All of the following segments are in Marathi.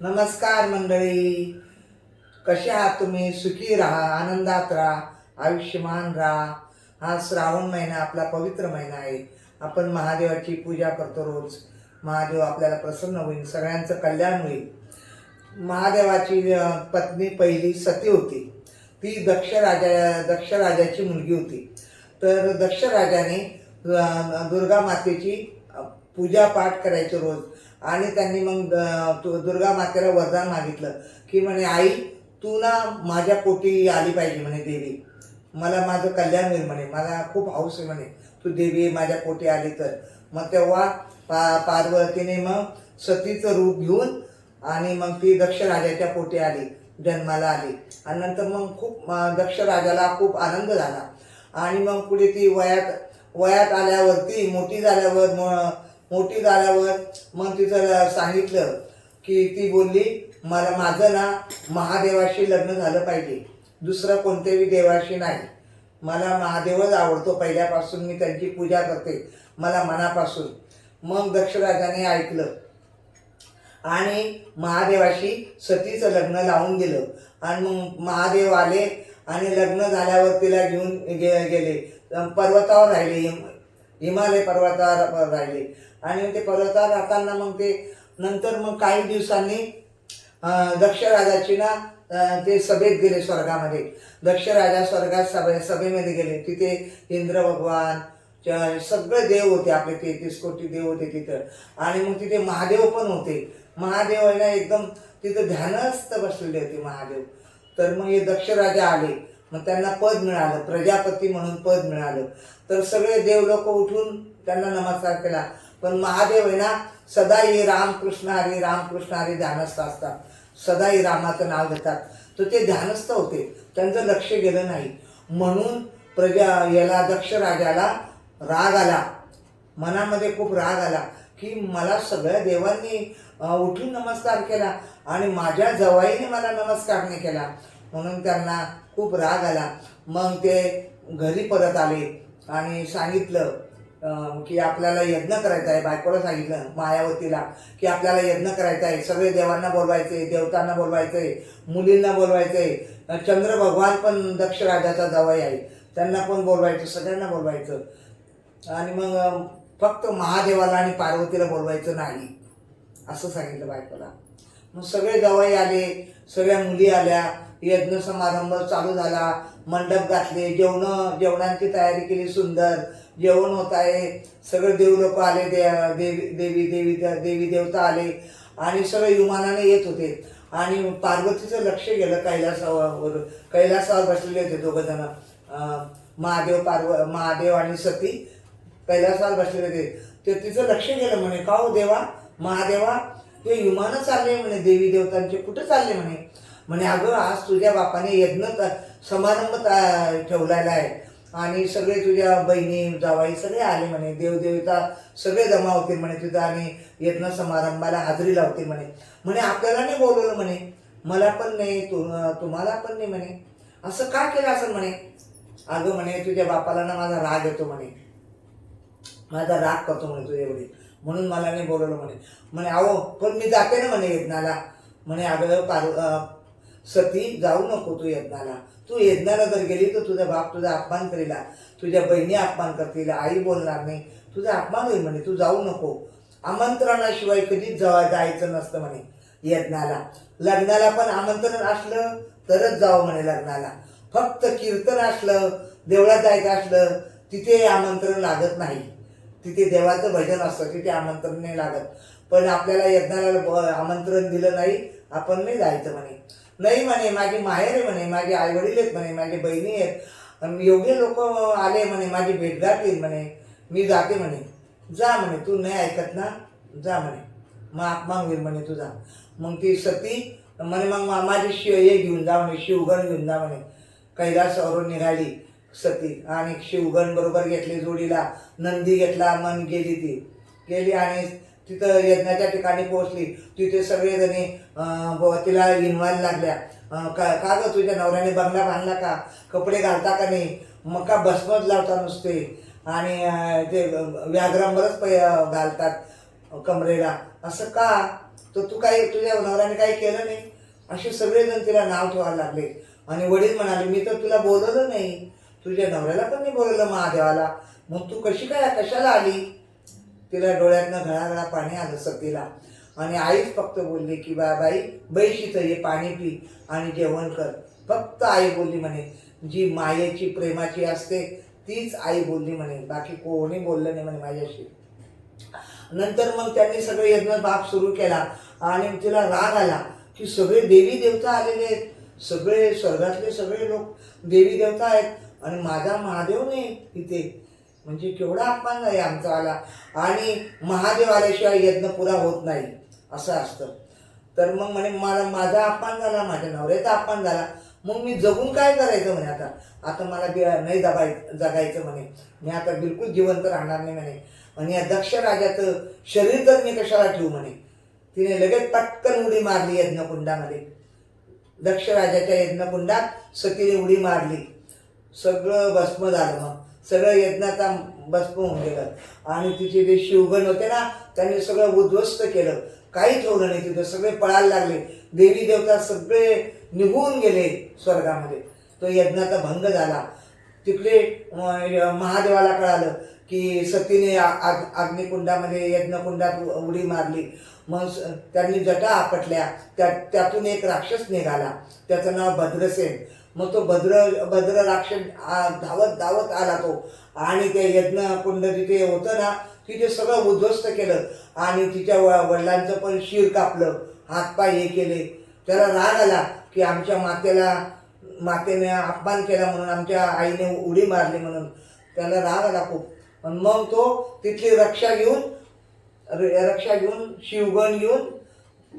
नमस्कार मंडळी. कसे आहात तुम्ही? सुखी राहा आनंदात राहा आयुष्यमान राहा. हा श्रावण महिना आपला पवित्र महिना आहे. आपण महादेवाची पूजा करतो रोज. महादेव आपल्याला प्रसन्न होईल सगळ्यांचं कल्याण होईल. महादेवाची पत्नी पहिली सती होती. ती दक्ष राजा दक्ष राजाची मुलगी होती. तर दक्ष राजाने दुर्गा मातेची पूजा पाठ करायचे रोज. आणि त्यांनी मग दुर्गा मातेला वरदान मागितलं की म्हणे आई तू ना माझ्या पोटी आली पाहिजे म्हणे देवी. मला माझं कल्याण होईल म्हणे. मला खूप हौस आहे म्हणे. तू देवी माझ्या पोटी आली तर. मग तेव्हा पा पार्वतीने मग सतीचं रूप घेऊन आणि मग ती दक्ष राजाच्या पोटी आली जन्माला आली. आणि नंतर मग खूप दक्ष राजाला खूप आनंद झाला. आणि मग पुढे ती वयात वयात आल्यावरती मोठी झाल्यावर मग मोठी झाल्यावर मग तिचं सांगितलं की ती बोलली मला माझं ना महादेवाशी लग्न झालं पाहिजे. दुसरं कोणत्याही देवाशी नाही. मला महादेवच आवडतो. पहिल्यापासून मी त्यांची पूजा करते मला मनापासून. मग दक्षराजाने ऐकलं. आणि महादेवाशी सतीचं लग्न लावून दिलं. आणि मग महादेव आले आणि लग्न झाल्यावर तिला घेऊन गे गेले. पर्वतावर राहिले. हिम हिमालय पर्वतावर राहिले. आणि ते पर्वतावर राहताना मग ते नंतर मग काही दिवसांनी दक्षराजाची ना ते सभेत गेले स्वर्गामध्ये. दक्षराजा स्वर्गात सभे सभेमध्ये गेले. तिथे इंद्र भगवान च- सगळे देव होते आपले तेहतीस कोटी देव होते तिथं. आणि मग तिथे महादेव पण होते. महादेव आहे ना एकदम तिथं ध्यानस्थ बसलेले होते महादेव. तर मग हे दक्षराजा आले. मग त्यांना पद मिळालं. प्रजापती म्हणून पद मिळालं. तर सगळे देव लोक उठून त्यांना नमस्कार केला. पण महादेव आहे ना सदाही रामकृष्ण हरी रामकृष्ण हरी ध्यानस्थ असतात. सदाही रामाचं नाव घेतात. तर ते ध्यानस्थ होते. त्यांचं लक्ष गेलं नाही. म्हणून प्रजा याला दक्ष राजाला राग आला. मनामध्ये खूप राग आला की मला सगळ्या देवांनी उठून नमस्कार केला आणि माझ्या जवाईने मला नमस्कार नाही केला. म्हणून त्यांना खूप राग आला. मग ते घरी परत आले आणि सांगितलं की आपल्याला यज्ञ करायचा आहे. बायकोला सांगितलं मायावतीला की आपल्याला यज्ञ करायचा आहे. सगळे देवांना बोलवायचं आहे देवतांना बोलवायचं आहे मुलींना बोलवायचं. आहे चंद्र भगवान पण दक्ष राजाचा जवळ आहे. त्यांना पण बोलवायचं सगळ्यांना बोलवायचं. आणि मग फक्त महादेवाला आणि पार्वतीला बोलवायचं नाही. असं सांगितलं बायकोला. मग सगळे जवाई आले सगळ्या मुली आल्या. यज्ञ समारंभ चालू झाला. मंडप घातले. जेवणं जेवणांची तयारी केली सुंदर. जेवण होत आहे. सगळे देव लोक आले दे देवी देवी देवी देवी देवता आले आणि सगळे विमानाने येत होते. आणि पार्वतीचं लक्ष गेलं कैलासावर कैलासावर बसलेले होते दोघं जण. महादेव पार्व महादेव आणि सती कैलासावर बसलेले होते. ते तिचं लक्ष गेलं म्हणे का हो देवा? महादेवा ते विमानं चालले म्हणे देवी देवतांचे कुठं चालले म्हणे? म्हणे अगं आज तुझ्या बापाने यज्ञ समारंभ ठेवलेला आहे. आणि सगळे तुझ्या बहिणी जावाई सगळे आले म्हणे. देवदेवता सगळे जमा होतील म्हणे तुझं आणि यत्न समारंभाला हाजरी लावतील म्हणे. म्हणे आपल्याला नाही बोलवलं म्हणे. मला पण नाही तु तुम्हाला पण नाही म्हणे. असं का केलं असं म्हणे? अगं म्हणे तुझ्या बापाला ना माझा राग येतो म्हणे. माझा राग करतो म्हणे तू एवढे. म्हणून मला नाही बोलवलं म्हणे. म्हणे अहो पण मी जाते ना म्हणे यज्ञाला. म्हणे अगं पार सती जाऊ नको तू यज्ञाला. तू यज्ञाला जर गेली तर तुझा बाप तुझा अपमान करील. तुझ्या बहिणी अपमान करतील. आई बोलणार नाही. तुझा अपमान होईल म्हणे. तू जाऊ नको. आमंत्रणाशिवाय कधीच जवा जायचं नसतं म्हणे यज्ञाला. लग्नाला पण आमंत्रण असलं तरच जावं म्हणे लग्नाला. फक्त कीर्तन असलं देवळात जायचं असलं तिथे आमंत्रण लागत नाही. तिथे देवाचं भजन असतं तिथे आमंत्रण नाही लागत. पण आपल्याला यज्ञाला आमंत्रण दिलं नाही आपण नाही जायचं म्हणे. नाही म्हणे माझी माहेर आहे म्हणे माझे आई वडील आहेत म्हणे माझी बहिणी आहेत. अन एवढे लोक आले म्हणे माझी भेट घातली म्हणे मी जाते म्हणे. जा म्हणे तू नाही ऐकत ना? जा म्हणे. मग अपमान होईल म्हणे तुझा. मग ती सती म्हणे मग मा- माझी शिव हे घेऊन जा म्हणे शिवगण घेऊन जा म्हणे. कैलासावरून निघाली सती. आणि शिवगण बरोबर घेतली जोडीला. नंदी घेतला मन गेली ती. गेली आणि तिथं यज्ञाच्या ठिकाणी पोहोचली. तिथे सगळेजणी तिला इनवायला लागल्या. का का गं तुझ्या नवऱ्याने बंगला बांधला का? कपडे घालता का नाही? मग का भस्मच लावता नुसते. आणि ते व्याघ्रांवरच पै घालतात कमरेला. असं का? तर तू काही तुझ्या नवऱ्याने काही केलं नाही? असे सगळेजण तिला नाव ठेवायला लागले. आणि वडील म्हणाले मी तर तुला बोलवलं नाही. तुझ्या नवऱ्याला पण नाही बोलवलं महादेवाला. मग तू कशी काय कशाला आली? तिला डोळ्यातनं घळाघळा पाणी आलं सतीला आणि आईच फक्त बोलली की बा बाई बैशीचं ये पाणी पी आणि जेवण कर. फक्त आई बोलली म्हणे. जी मायेची प्रेमाची असते तीच आई बोलली म्हणे. बाकी कोणी बोललं नाही म्हणे माझ्याशी. नंतर मग त्यांनी सगळे यज्ञ बाप सुरू केला आणि तिला राग आला की सगळे देवी देवता आलेले आहेत. सगळे स्वर्गातले सगळे लोक देवी देवता आहेत. आणि माझा महादेव नाही इथे. म्हणजे केवढा अपमान आहे आमचा आला आणि महादेव आल्याशिवाय यज्ञ पुरा होत नाही. असं असतं. तर मग म्हणे मला माझा अपमान झाला माझ्या नवऱ्याचा अपमान झाला. मग मी जगून काय करायचं म्हणे आता? आता मला बि नाही जगाय जगायचं म्हणे. मी आता बिलकुल जिवंत राहणार नाही म्हणे. आणि या दक्ष राजाचं शरीर तर मी कशाला ठेवू म्हणे? तिने लगेच पटकन उडी मारली यज्ञकुंडामध्ये. दक्ष राजाच्या यज्ञकुंडात सतीने उडी मारली. सगळं भस्म झालं मग. सगळं यज्ञाचा भस्म होऊन गेलं. आणि तिचे जे शिवगण होते ना त्यांनी सगळं उद्ध्वस्त केलं. काही ठेवलं नाही तिथं सगळे पळायला लागले. देवी देवता सगळे निघून गेले स्वर्गामध्ये. तो यज्ञाचा भंग झाला. तिकडे महादेवाला कळालं की सतीने आ- आग अग्निकुंडामध्ये यज्ञकुंडात उडी मारली. मग त्यांनी जटा आपटल्या. त्या त्यातून एक राक्षस निघाला. त्याचं नाव भद्रसेन. मग तो भद्र भद्र राक्षस आ- धावत धावत आला तो. आणि ते यज्ञ कुंड तिथे होतं ना तिथे सगळं उद्ध्वस्त केलं. आणि तिच्या व- वडिलांचं पण शिर कापलं. हातपाय हे केले. त्याला राग आला की आमच्या मातेला मातेने अपमान केला म्हणून आमच्या आईने उडी मारली म्हणून. त्याला राग आला खूप. पण मग तो तिथली रक्षा घेऊन र- रक्षा घेऊन शिवगण घेऊन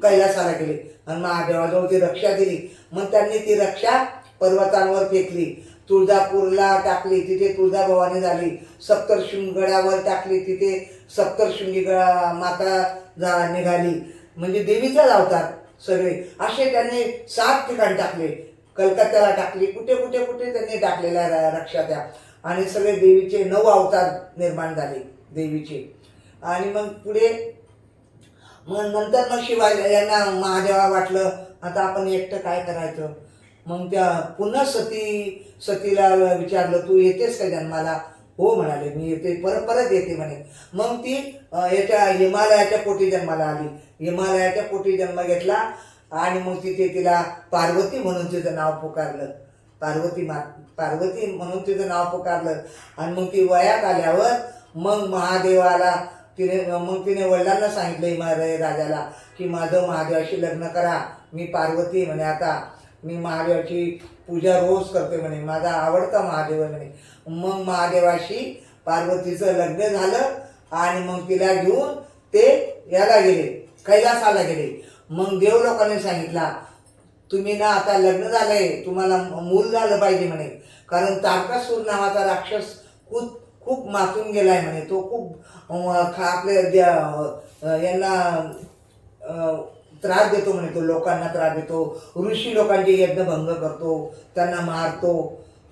कैलासाला गेले. आणि महादेवाजवळ ती रक्षा दिली. मग त्यांनी ती रक्षा पर्वतांवर फेकली. तुळजापूरला टाकली तिथे तुळजाभवानी झाली. सप्तशृंगगडावर टाकली तिथे सप्तरशृंगी गडा माता जा निघाली. म्हणजे देवीचाच अवतार सगळे. असे त्यांनी सात ठिकाण टाकले. कलकत्त्याला टाकली कुठे कुठे कुठे त्यांनी टाकलेल्या र- रक्षा त्या. आणि सगळे देवीचे नऊ अवतार निर्माण झाले देवीचे. आणि मग पुढे मग नंतर मग शिवाजी यांना महादेवा वाटलं. आता आपण एकटं काय करायचं? मग त्या पुन्हा सती सतीला विचारलं तू येतेस का जन्माला? हो म्हणाले मी येते परत परत येते म्हणे. मग ती याच्या हिमालयाच्या पोटी जन्माला आली. हिमालयाच्या पोटी जन्म घेतला आणि मग तिथे तिला पार्वती म्हणून तिचं नाव पुकारलं. पार्वती मा पार्वती म्हणून तिचं नाव पुकारलं. आणि मग ती वयात आल्यावर मग महादेवाला तिने मग तिने वडिलांना सांगितलं हिमालय राजाला की माझं महादेवाशी लग्न करा. मी पार्वती म्हणे आता मी महादेवाची पूजा रोज करते म्हणे. माझा आवडता महादेव म्हणे. मग महादेवाशी पार्वतीचं लग्न झालं आणि मग तिला घेऊन ते याला गेले कैलासाला गेले. मग देव लोकांनी सांगितला तुम्ही ना आता लग्न झालंय तुम्हाला मूल झालं पाहिजे म्हणे. कारण तारकासूर नावाचा राक्षस खूप खूप मातून गेलाय म्हणे. तो खूप आपले खा- यांना त्रास देतो म्हणे तो लोकांना त्रास देतो. ऋषी लोकांचे यज्ञभंग करतो त्यांना मारतो.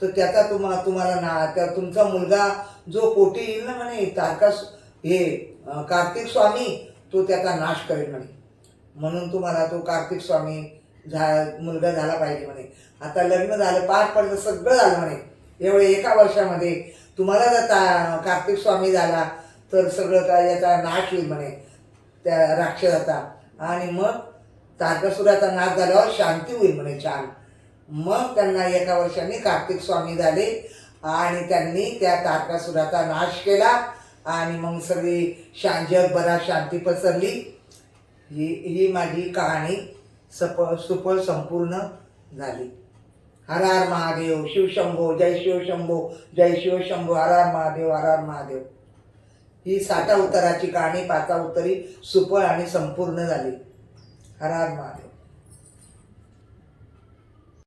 तर त्याचा तुम्हा तुम्हाला ना त्या तुमचा मुलगा जो पोटी येईल ना म्हणे तारकास हे कार्तिक स्वामी तो त्याचा नाश करेल म्हणे. म्हणून तुम्हाला तो कार्तिक स्वामी झा मुलगा झाला पाहिजे म्हणे. आता लग्न झालं पार पडलं सगळं झालं म्हणे. एवढे एका वर्षामध्ये तुम्हाला जर ता कार्तिक स्वामी झाला तर सगळं काय याचा नाश होईल म्हणे. त्या राक्षसाचा. आणि मग तारकासुराचा नाश झाल्यावर शांती होईल म्हणे छान. मग त्यांना एका वर्षाने कार्तिक स्वामी झाले आणि त्यांनी त्या तारकासुराचा नाश केला आणि मग सगळी शां जगभरात शांती पसरली. ही ही माझी कहाणी सप सुफळ संपूर्ण झाली. हर हर महादेव शिवशंभो जय शिवशंभो जय शिवशंभो हर हर महादेव हर हर महादेव. ही साठा उताराची कहाणी पाचा उतरी सुफळ आणि संपूर्ण झाली. हरार महादेव.